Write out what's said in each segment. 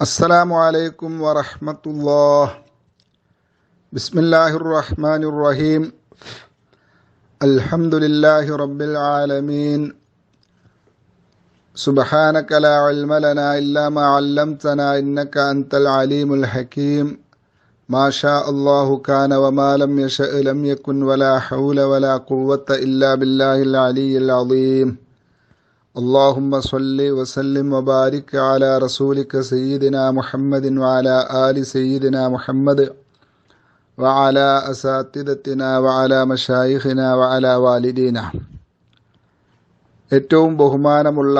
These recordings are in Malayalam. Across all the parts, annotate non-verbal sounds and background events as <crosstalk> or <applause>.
السلام عليكم ورحمة الله. بسم الله الرحمن الرحيم. الحمد لله رب العالمين. سبحانك لا علم لنا إلا ما علمتنا إنك أنت العليم الحكيم. ما شاء الله كان وما لم يشأ لم يكن ولا حول ولا قوة إلا بالله العلي العظيم. اللهم صل وسلم وبارك على رسولك سيدنا محمد وعلى آل سيدنا محمد وعلى أساتذتنا وعلى مشايخنا وعلى والدينا ഏറ്റവും ബഹുമാനമുള്ള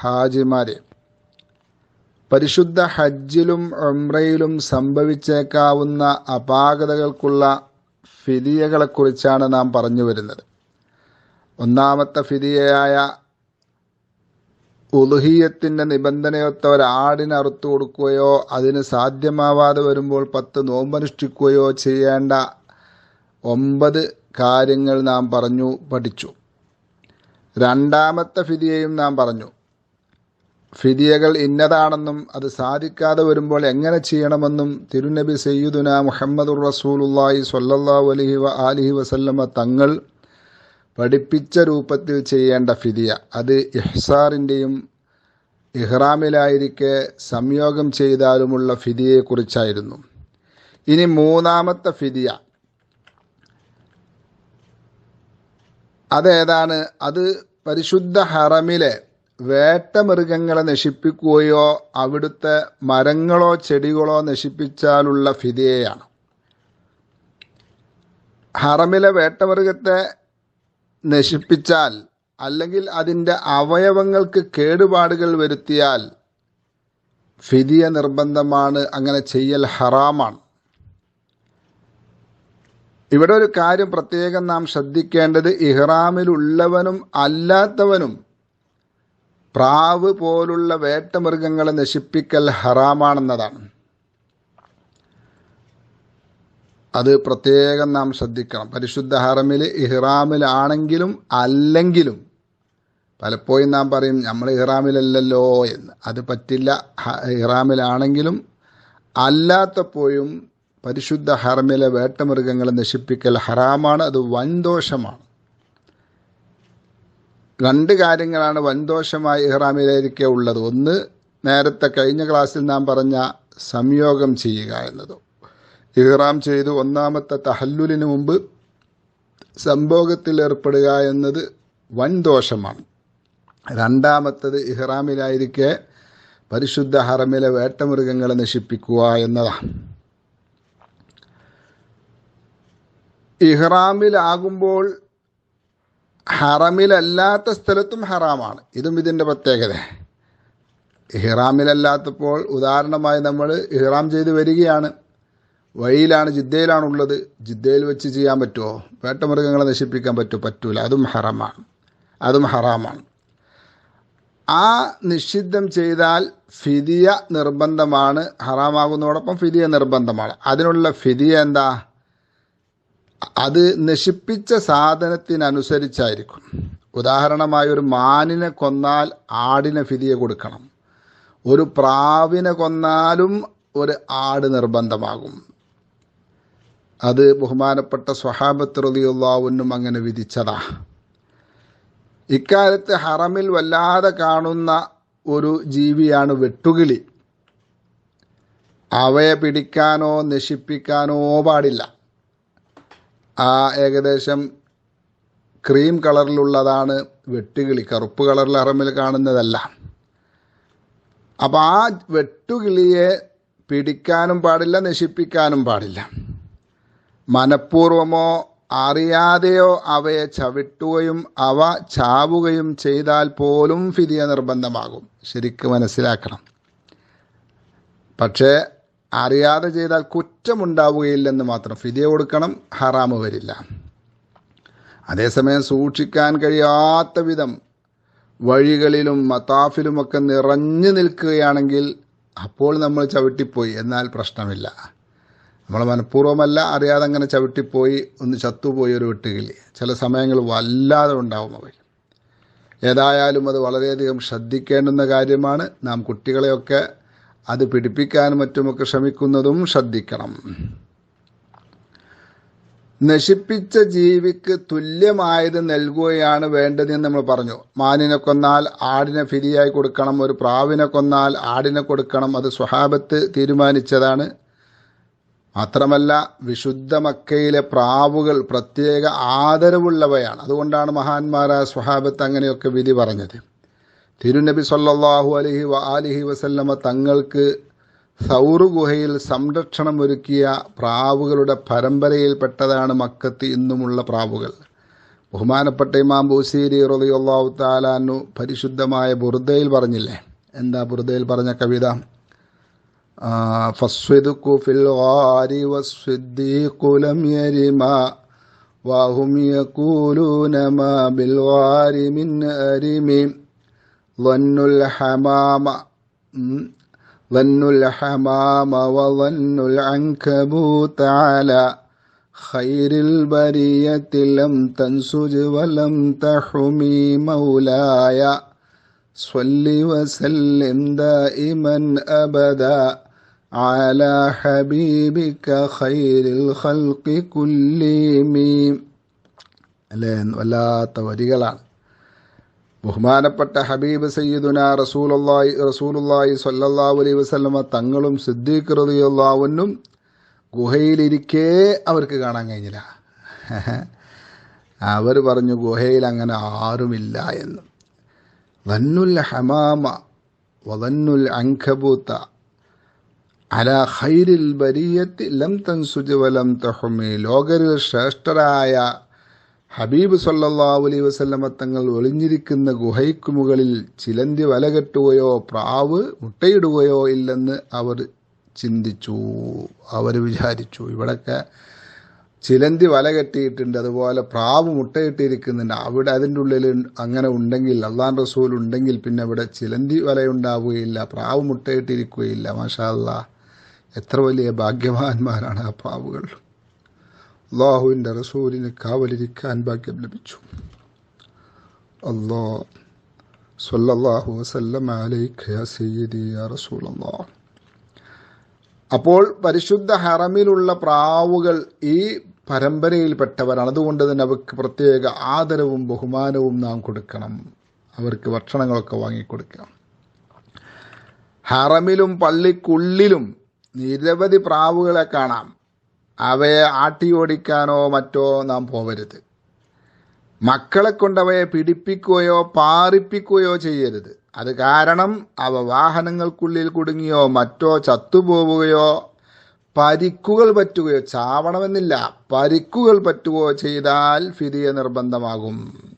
ഹാജിമാരെ പരിശുദ്ധ ഹജ്ജിലും ഉംറയിലും സംഭവിച്ചേക്കാവുന്ന അപാകതകൾക്കുള്ള ഫിദിയകളെക്കുറിച്ചാണ് നാം പറഞ്ഞു വരുന്നത് ഒന്നാമത്തെ ഫിദിയയായ ഉലുഹിയത്തിന്റെ നിബന്ധനയൊത്ത ഒരാടിന് അറുത്തു കൊടുക്കുകയോ അതിന് സാധ്യമാവാതെ വരുമ്പോൾ പത്ത് നോമ്പനുഷ്ഠിക്കുകയോ ചെയ്യേണ്ട ഒമ്പത് കാര്യങ്ങൾ നാം പറഞ്ഞു പഠിച്ചു. രണ്ടാമത്തെ ഫിദിയയും നാം പറഞ്ഞു. ഫിതിയകൾ ഇന്നതാണെന്നും അത് സാധിക്കാതെ വരുമ്പോൾ എങ്ങനെ ചെയ്യണമെന്നും തിരുനബി സയ്യിദുന മുഹമ്മദുർ റസൂലുല്ലാഹി സ്വല്ലല്ലാഹു അലഹി വ ആലിഹി വസല്ലമ തങ്ങൾ പഠിപ്പിച്ച രൂപത്തിൽ ചെയ്യേണ്ട ഫിദിയ. അത് ഇഹ്സാറിന്റെയും ഇഹ്റാമിലായിരിക്കെ സംയോഗം ചെയ്താലുമുള്ള ഫിദിയെക്കുറിച്ചായിരുന്നു ഇനി മൂന്നാമത്തെ ഫിദിയ. അതേതാണ്? അത് പരിശുദ്ധ ഹറമിലെ വേട്ടമൃഗങ്ങളെ നശിപ്പിക്കുകയോ അവിടുത്തെ മരങ്ങളോ ചെടികളോ നശിപ്പിച്ചാലുള്ള ഫിദിയയാണ്. ഹറമിലെ വേട്ടമൃഗത്തെ നശിപ്പിച്ചാൽ അല്ലെങ്കിൽ അതിന്റെ അവയവങ്ങൾക്ക് കേടുപാടുകൾ വരുത്തിയാൽ ഫിദിയ നിർബന്ധമാണ് അങ്ങനെ ചെയ്യൽ ഹറാമാണ്. ഇവിടെ ഒരു കാര്യം പ്രത്യേകം നാം ശ്രദ്ധിക്കേണ്ടത് ഇഹ്റാമിലുള്ളവനും അല്ലാത്തവനും പ്രാവ് പോലുള്ള വേട്ടമൃഗങ്ങളെ നശിപ്പിക്കൽ ഹറാമാണെന്നതാണ്. അത് പ്രത്യേകം നാം ശ്രദ്ധിക്കണം. പരിശുദ്ധ ഹറമിൽ ഇഹ്റാമിലാണെങ്കിലും അല്ലെങ്കിലും പലപ്പോഴും നാം പറയും നമ്മൾ ഇഹ്റാമിലല്ലല്ലോ എന്ന്. അത് പറ്റില്ല. ഇഹ്റാമിലാണെങ്കിലും അല്ലാത്തപ്പോഴും പരിശുദ്ധ ഹറമിലെ വേട്ടമൃഗങ്ങളെ നശിപ്പിക്കൽ ഹറാമാണ് അത് വൻദോഷമാണ്. രണ്ട് കാര്യങ്ങളാണ് വൻദോഷമായി ഇഹ്റാമിലേക്ക് ഉള്ളത്. ഒന്ന് നേരത്തെ കഴിഞ്ഞ ക്ലാസ്സിൽ നാം പറഞ്ഞ സംയോഗം ചെയ്യുക എന്നത്. ഇഹ്റാം ചെയ്ത് ഒന്നാമത്തെ തഹല്ലുലിന് മുമ്പ് സംഭോഗത്തിൽ ഏർപ്പെടുക എന്നത് വൻ ദോഷമാണ് രണ്ടാമത്തത് ഇഹ്റാമിലായിരിക്കെ പരിശുദ്ധ ഹറമിലെ വേട്ടമൃഗങ്ങളെ നശിപ്പിക്കുക എന്നതാണ്. ഇഹ്റാമിലാകുമ്പോൾ ഹറമിലല്ലാത്ത സ്ഥലത്തും ഹറാമാണ്. ഇതും ഇതിന്റെ പ്രത്യേകത. ഇഹ്റാമിലല്ലാത്തപ്പോൾ ഉദാഹരണമായി നമ്മൾ ഇഹ്റാം ചെയ്ത് വരികയാണ്. വഴിയിലാണ് ജിദ്ദയിലാണുള്ളത്. ജിദ്ദയിൽ വെച്ച് ചെയ്യാൻ പറ്റുമോ വേട്ടമൃഗങ്ങളെ നശിപ്പിക്കാൻ പറ്റുമോ പറ്റൂല. അതും ഹറമാണ്. അതും ഹറാമാണ്. ആ നിഷിദ്ധം ചെയ്താൽ ഫിദിയ നിർബന്ധമാണ് ഹറാമാകുന്നതോടൊപ്പം ഫിദിയ നിർബന്ധമാണ്. അതിനുള്ള ഫിദിയ എന്താ? അത് നശിപ്പിച്ച സാധനത്തിനനുസരിച്ചായിരിക്കും. ഉദാഹരണമായി ഒരു മാനിനെ കൊന്നാൽ ആടിനെ ഫിദിയ കൊടുക്കണം. ഒരു പ്രാവിനെ കൊന്നാലും ഒരു ആട് നിർബന്ധമാകും. അത് ബഹുമാനപ്പെട്ട സ്വഹാബത്ത് റതിയുള്ളാവുന്നും അങ്ങനെ വിധിച്ചതാ. ഇക്കാലത്ത് ഹറമിൽ വല്ലാതെ കാണുന്ന ഒരു ജീവിയാണ് വെട്ടുകിളി. അവയെ പിടിക്കാനോ നശിപ്പിക്കാനോ പാടില്ല. ആ ഏകദേശം ക്രീം കളറിലുള്ളതാണ് വെട്ടുകിളി കറുപ്പ് കളറിൽ ഹറമിൽ കാണുന്നതല്ല. അപ്പോൾ ആ വെട്ടുകിളിയെ പിടിക്കാനും പാടില്ല നശിപ്പിക്കാനും പാടില്ല. മനഃപൂർവമോ അറിയാതെയോ അവയെ ചവിട്ടുകയും അവ ചാവുകയും ചെയ്താൽ പോലും ഫിദിയ നിർബന്ധമാകും. ശരിക്ക് മനസ്സിലാക്കണം. പക്ഷേ അറിയാതെ ചെയ്താൽ കുറ്റമുണ്ടാവുകയില്ലെന്ന് മാത്രം ഫിദിയ കൊടുക്കണം ഹറാമ് വരില്ല. അതേസമയം സൂക്ഷിക്കാൻ കഴിയാത്ത വിധം വഴികളിലും മതാഫിലുമൊക്കെ നിറഞ്ഞു നിൽക്കുകയാണെങ്കിൽ അപ്പോൾ നമ്മൾ ചവിട്ടിപ്പോയി എന്നാൽ പ്രശ്നമില്ല. നമ്മൾ മനഃപൂർവമല്ല അറിയാതെ അങ്ങനെ ചവിട്ടിപ്പോയി ഒന്ന് ചത്തുപോയി ഒരു വെട്ടുകിളി. ചില സമയങ്ങൾ വല്ലാതെ ഉണ്ടാവും അവ ഏതായാലും അത് വളരെയധികം ശ്രദ്ധിക്കേണ്ടുന്ന കാര്യമാണ്. നാം കുട്ടികളെയൊക്കെ അത് പിടിപ്പിക്കാനും മറ്റുമൊക്കെ ശ്രമിക്കുന്നതും ശ്രദ്ധിക്കണം. നശിപ്പിച്ച ജീവിക്ക് തുല്യമായത് നൽകുകയാണ് വേണ്ടതെന്ന് നമ്മൾ പറഞ്ഞു. മാനിനെ കൊന്നാൽ ആടിനെ ഫിരിയായി കൊടുക്കണം ഒരു പ്രാവിനെ കൊന്നാൽ ആടിനെ കൊടുക്കണം അത് സ്വഹാബത്ത് തീരുമാനിച്ചതാണ്. മാത്രമല്ല വിശുദ്ധ മക്കയിലെ പ്രാവുകൾ പ്രത്യേക ആദരവുള്ളവയാണ്. അതുകൊണ്ടാണ് മഹാന്മാരായ സ്വഹാബത്ത് അങ്ങനെയൊക്കെ വിധി പറഞ്ഞത്. തിരുനബി സല്ലാഹു അലഹി വ അലിഹി വസല്ലമ തങ്ങൾക്ക് സൗറു ഗുഹയിൽ സംരക്ഷണം ഒരുക്കിയ പ്രാവുകളുടെ പരമ്പരയിൽപ്പെട്ടതാണ് മക്കത്ത് ഇന്നുമുള്ള പ്രാവുകൾ. ബഹുമാനപ്പെട്ട ഇമാം ബൂസീരി റളിയല്ലാഹു താലാനു പരിശുദ്ധമായ ബുർദയിൽ പറഞ്ഞില്ലേ? എന്താ ബുർദയിൽ പറഞ്ഞ കവിത? فالصدق في الغار والصديق لم يرما وهم يقولون ما بالغار من أرم ظن الحمام ظن الحمام وظن العنكبوت على خير البرية لم تنسج ولم تحمي مولاي صل وسلم دائما أبدا على حبيبك خير الخلق كلهم അല്ലേ വല്ലാത്ത വരികളാണ് ബഹുമാനപ്പെട്ട ഹബീബ് സയ്യിദുന റസൂലുള്ളാഹി റസൂലുള്ളാഹി സ്വല്ലല്ലാഹു അലൈഹി വസല്ലമ തങ്ങളും സിദ്ദീഖ് റളിയല്ലാഹുവിനും ഗുഹയിലിരിക്കേ അവർക്ക് കാണാൻ കഴിഞ്ഞില്ല <laughs> അവർ പറഞ്ഞു ഗുഹയിൽ അങ്ങനെ ആരുമില്ല എന്ന് വന്നുൽ ഹമാമ വതന്നുൽ അങ്കബൂത്ത അല ഖൈരിൽ ബരിയത്തി ലം തൻസുജ് വലം തഹുമി. ലോകരിൽ ശ്രേഷ്ഠരായ ഹബീബ് സല്ലല്ലാഹു അലൈഹി വസല്ലമ തങ്ങൾ ഒളിഞ്ഞിരിക്കുന്ന ഗുഹയ്ക്ക് മുകളിൽ ചിലന്തി വല കെട്ടുകയോ പ്രാവ് മുട്ടയിടുകയോ ഇല്ലെന്ന് അവർ ചിന്തിച്ചു. അവർ വിചാരിച്ചു ഇവിടൊക്കെ ചിലന്തി വല കെട്ടിയിട്ടുണ്ട് അതുപോലെ പ്രാവ് മുട്ടയിട്ടിരിക്കുന്നുണ്ട്. അവിടെ അതിന്റെ ഉള്ളിൽ അങ്ങനെ ഉണ്ടെങ്കിൽ അള്ളാൻ റസൂൽ ഉണ്ടെങ്കിൽ പിന്നെ ഇവിടെ ചിലന്തി വല ഉണ്ടാവുകയില്ല പ്രാവ് മുട്ടയിട്ടിരിക്കുകയില്ല മാഷാ അല്ലാ എത്ര വലിയ ഭാഗ്യവാന്മാരാണ് ആ പാവുകൾ. അള്ളാഹുവിന്റെ റസൂലിന് കാവലിരിക്കാൻ ഭാഗ്യം ലഭിച്ചു. അള്ളാ സല്ലല്ലാഹു വസല്ലം സയ്യിദി അപ്പോൾ പരിശുദ്ധ ഹറമിലുള്ള പ്രാവുകൾ ഈ പരമ്പരയിൽപ്പെട്ടവരാണ്. അതുകൊണ്ട് തന്നെ അവർക്ക് പ്രത്യേക ആദരവും ബഹുമാനവും നാം കൊടുക്കണം. അവർക്ക് ഭക്ഷണങ്ങളൊക്കെ വാങ്ങിക്കൊടുക്കണം. ഹറമിലും പള്ളിക്കുള്ളിലും നിരവധി പ്രാവുകളെ കാണാം. അവയെ ആട്ടിയോടിക്കാനോ മറ്റോ നാം പോവരുത്. മക്കളെ കൊണ്ടവയെ പിടിപ്പിക്കുകയോ പാറിപ്പിക്കുകയോ ചെയ്യരുത്. അത് കാരണം അവ വാഹനങ്ങൾക്കുള്ളിൽ കുടുങ്ങിയോ മറ്റോ ചത്തുപോവുകയോ പരിക്കുകൾ പറ്റുകയോ ചാവണമെന്നില്ല. പരിക്കുകൾ പറ്റുകയോ ചെയ്താൽ ഫിരിയ നിർബന്ധമാകും.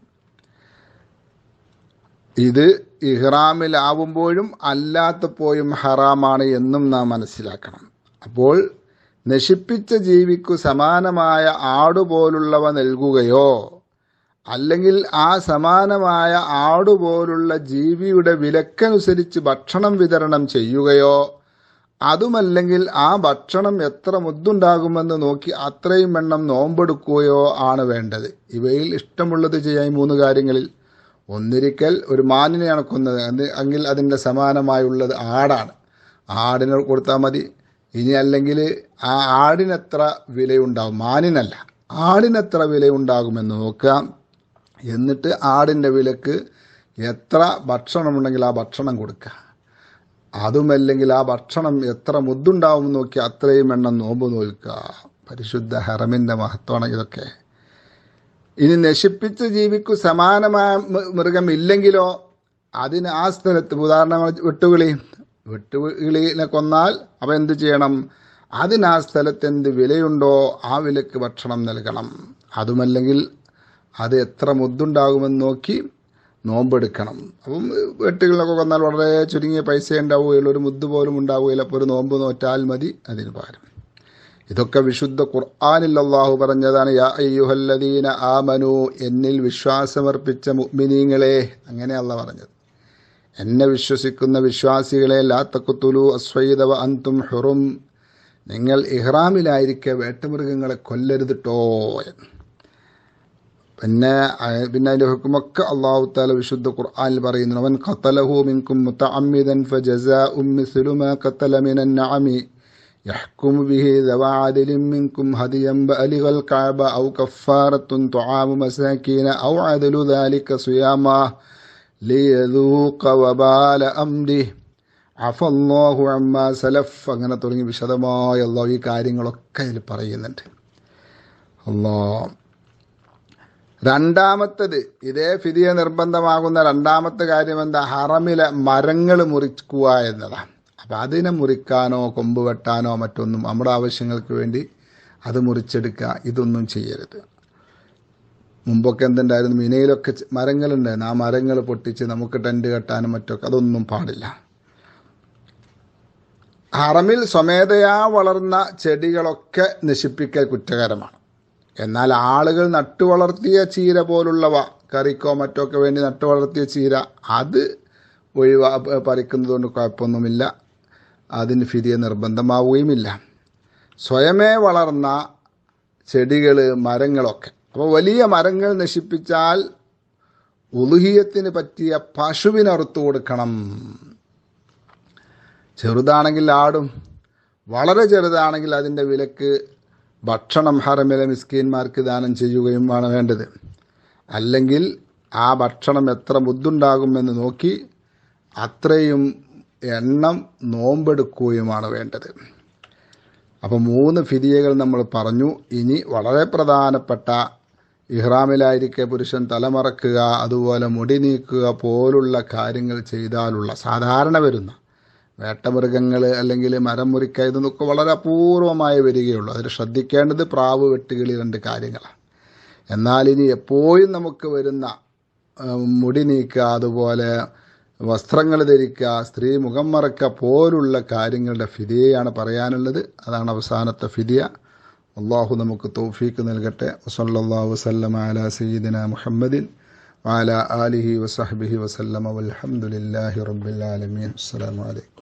ഇത് ഇഹ്റാമിലാവുമ്പോഴും അല്ലാത്തപ്പോഴും ഹറാമാണ് എന്നും നാം മനസ്സിലാക്കണം. അപ്പോൾ നശിപ്പിച്ച ജീവിക്കു സമാനമായ ആടുപോലുള്ളവ നൽകുകയോ അല്ലെങ്കിൽ ആ സമാനമായ ആടുപോലുള്ള ജീവിയുടെ വിലക്കനുസരിച്ച് ഭക്ഷണം വിതരണം ചെയ്യുകയോ അതുമല്ലെങ്കിൽ ആ ഭക്ഷണം എത്ര മുദ്ദുണ്ടാകുമെന്ന് നോക്കി അത്രയും എണ്ണം നോമ്പെടുക്കുകയോ ആണ് വേണ്ടത്. ഇവയിൽ ഇഷ്ടമുള്ളത് ചെയ്യാൻ മൂന്ന് കാര്യങ്ങളിൽ ഒന്നിരിക്കൽ ഒരു മാനിനെയാണ് കൊന്നത്. അത് എങ്കിൽ അതിന്റെ സമാനമായുള്ളത് ആടാണ്. ആടിന് കൊടുത്താൽ മതി. ഇനി അല്ലെങ്കിൽ ആ ആടിനെത്ര വിലയുണ്ടാകും മാനിനല്ല. ആടിനെത്ര വിലയുണ്ടാകുമെന്ന് നോക്കാം എന്നിട്ട് ആടിന്റെ വിലക്ക് എത്ര ഭക്ഷണമുണ്ടെങ്കിൽ ആ ഭക്ഷണം കൊടുക്കുക. അതുമല്ലെങ്കിൽ ആ ഭക്ഷണം എത്ര മുദ്ദുണ്ടാവും നോക്കി അത്രയും എണ്ണം നോമ്പ് നോൽക്കുക. പരിശുദ്ധ ഹറമിന്റെ മഹത്വമാണ് ഇതൊക്കെ. ഇനി നശിപ്പിച്ച് ജീവിക്കു സമാനമായ മൃഗം ഇല്ലെങ്കിലോ അതിന് ആ സ്ഥലത്ത് ഉദാഹരണങ്ങൾ വെട്ടുകിളി വെട്ടുകിളിനെ കൊന്നാൽ അവ എന്ത് ചെയ്യണം? അതിന് ആ സ്ഥലത്ത് എന്ത് വിലയുണ്ടോ ആ വിലക്ക് ഭക്ഷണം നൽകണം. അതുമല്ലെങ്കിൽ അത് എത്ര മുദ്ദുണ്ടാകുമെന്ന് നോക്കി നോമ്പെടുക്കണം. അപ്പം വെട്ടുകളിലൊക്കെ കൊന്നാൽ വളരെ ചുരുങ്ങിയ പൈസ ഉണ്ടാവുകയുള്ളൂ ഒരു മുദ്ദ് പോലും ഉണ്ടാവുകയില്ല. അപ്പോൾ ഒരു നോമ്പ് നോറ്റാൽ മതി. അതിന് പകരം. ഇതൊക്കെ വിശുദ്ധ ഖുർആാനിൽ അള്ളാഹു പറഞ്ഞതാണ് യാ അയ്യുഹല്ലദീന ആമനു എന്നിൽ വിശ്വാസമർപ്പിച്ച മുഗ്മിനീങ്ങളെ അങ്ങനെ അല്ല പറഞ്ഞത്. എന്നെ വിശ്വസിക്കുന്ന വിശ്വാസികളെ ലാത്തക്കുത്തുലു അസ്വൈദവ അന്തും ഹുറും നിങ്ങൾ ഇഹ്റാമിലായിരിക്കെ വേട്ടമൃഗങ്ങളെ കൊല്ലരുതിട്ടോ പിന്നെ പിന്നെ അതിന്റെ ഹുക്കുമൊക്കെ അള്ളാഹു താല വിശുദ്ധ ഖുർആാനിൽ പറയുന്നു അവൻ ഖത്തലഹു മിൻകും മുതഅമ്മിദൻ ഫ മിസ്ലു മാ ഖത്തല മിനൻ يحكم به ذوى عدل منكم هديا بالغ الكعب أو كفارة طعام مساكين أو عدل ذلك صياما ليذوق وبال أمره അഫല്ലാഹു അമ്മ സലഫ് അങ്ങനെ തുടങ്ങി വിശദമായി അള്ളാഹു ഈ കാര്യങ്ങളൊക്കെ ഇതിൽ പറയുന്നുണ്ട് അല്ലാ രണ്ടാമത്തത് ഇതേ ഫിദിയ നിർബന്ധമാകുന്ന രണ്ടാമത്തെ കാര്യം എന്താ ഹറമിലെ മരങ്ങൾ മുറിക്കുക എന്നതാണ് അപ്പം അതിനെ മുറിക്കാനോ കൊമ്പ് വെട്ടാനോ മറ്റൊന്നും നമ്മുടെ ആവശ്യങ്ങൾക്ക് വേണ്ടി അത് മുറിച്ചെടുക്കുക ഇതൊന്നും ചെയ്യരുത്. മുമ്പൊക്കെ എന്തുണ്ടായിരുന്നു? മിനയിലൊക്കെ മരങ്ങളുണ്ടായിരുന്നു. ആ മരങ്ങൾ പൊട്ടിച്ച് നമുക്ക് ടെന്റ് കെട്ടാനും മറ്റൊക്കെ അതൊന്നും പാടില്ല. ഹറമിൽ സ്വമേധയാ വളർന്ന ചെടികളൊക്കെ നശിപ്പിക്കൽ കുറ്റകരമാണ്. എന്നാൽ ആളുകൾ നട്ടു വളർത്തിയ ചീര പോലുള്ളവ കറിക്കോ മറ്റോ ഒക്കെ വേണ്ടി നട്ടുവളർത്തിയ ചീര അത് ഒഴിവാ പറിക്കുന്നതുകൊണ്ട് കുഴപ്പമൊന്നുമില്ല. അതിന് ഫിരിയ നിർബന്ധമാവുകയുമില്ല. സ്വയമേ വളർന്ന ചെടികൾ മരങ്ങളൊക്കെ. അപ്പോൾ വലിയ മരങ്ങൾ നശിപ്പിച്ചാൽ ഉലുഹിയത്തിന് പറ്റിയ പശുവിനറുത്തു കൊടുക്കണം. ചെറുതാണെങ്കിൽ ആടും വളരെ ചെറുതാണെങ്കിൽ അതിന്റെ വിലക്ക് ഭക്ഷണം ഹറമിലെ മിസ്കീന്മാർക്ക് ദാനം ചെയ്യുകയുമാണ് വേണ്ടത്. അല്ലെങ്കിൽ ആ ഭക്ഷണം എത്ര ബുദ്ധുണ്ടാകുമെന്ന് നോക്കി അത്രയും എണ്ണം നോമ്പെടുക്കുകയുമാണ് വേണ്ടത്. അപ്പോൾ മൂന്ന് ഫിതിയകൾ നമ്മൾ പറഞ്ഞു. ഇനി വളരെ പ്രധാനപ്പെട്ട ഇഹ്റാമിലായിരിക്കെ പുരുഷൻ തലമറക്കുക അതുപോലെ മുടി നീക്കുക പോലുള്ള കാര്യങ്ങൾ ചെയ്താലുള്ള സാധാരണ വരുന്ന വേട്ടമൃഗങ്ങൾ അല്ലെങ്കിൽ മരം മുറിക്കുക ഇതൊക്കെ വളരെ അപൂർവമായി വരികയുള്ളൂ. അതിൽ ശ്രദ്ധിക്കേണ്ടത് പ്രാവ് വെട്ടുകിളി രണ്ട് കാര്യങ്ങളാണ്. എന്നാൽ ഇനി എപ്പോഴും നമുക്ക് വരുന്ന മുടി നീക്കുക അതുപോലെ വസ്ത്രങ്ങൾ ധരിക്കുക സ്ത്രീ മുഖം മറക്കുക പോലുള്ള കാര്യങ്ങളുടെ ഫിദിയയാണ് പറയാനുള്ളത്. അതാണ് അവസാനത്തെ ഫിദിയ. അള്ളാഹു നമുക്ക് തോഫീക്ക് നൽകട്ടെ. വസല്ലാ വസ്ലം അല സീദിന മുഹമ്മദിൻ വാല ആലിഹി വസഹബിഹി വസല്ലം അലഹമുല്ലാഹി റബ്ബുലാലമീൻ അസ്സാം